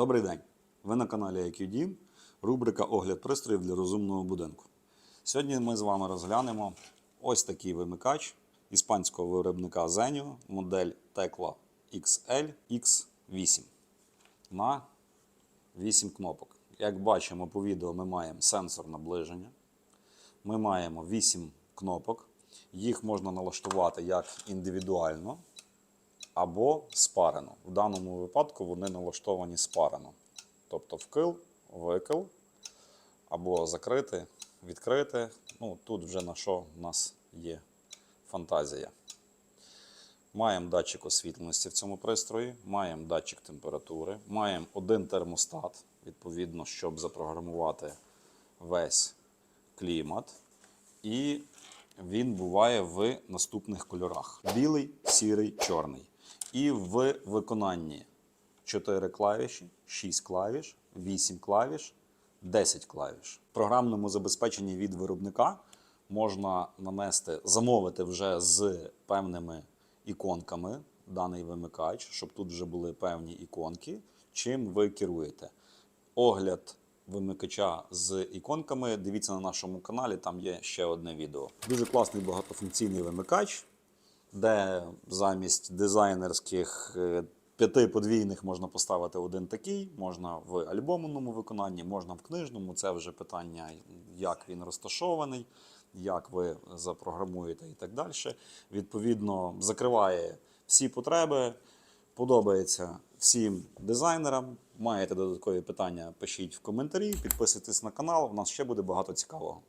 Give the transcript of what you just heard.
Добрий день! Ви на каналі IQD, рубрика Огляд пристроїв для розумного будинку. Сьогодні ми з вами розглянемо ось такий вимикач іспанського виробника Zenio, модель Tecla XL X8 на 8 кнопок. Як бачимо по відео, ми маємо сенсор наближення. Ми маємо 8 кнопок. Їх можна налаштувати як індивідуально, або спарено. В даному випадку вони налаштовані спарено. Тобто вкил, викил, або закрити, відкрити. Ну, тут вже на що в нас є фантазія. Маємо датчик освітленості в цьому пристрої, маємо датчик температури, маємо один термостат, відповідно, щоб запрограмувати весь клімат. І він буває в наступних кольорах: білий, сірий, чорний. І в виконанні 4 клавіші, 6 клавіш, 8 клавіш, 10 клавіш. В програмному забезпеченні від виробника можна нанести, замовити вже з певними іконками даний вимикач, щоб тут вже були певні іконки, чим ви керуєте. Огляд вимикача з іконками. Дивіться на нашому каналі, там є ще одне відео. Дуже класний багатофункційний вимикач, де замість дизайнерських е, п'яти подвійних можна поставити один такий, можна в альбомному виконанні, можна в книжному. Це вже питання, як він розташований, як ви запрограмуєте і так далі. Відповідно, закриває всі потреби. Подобається всім дизайнерам. Маєте додаткові питання, пишіть в коментарі, підписуйтесь на канал. У нас ще буде багато цікавого.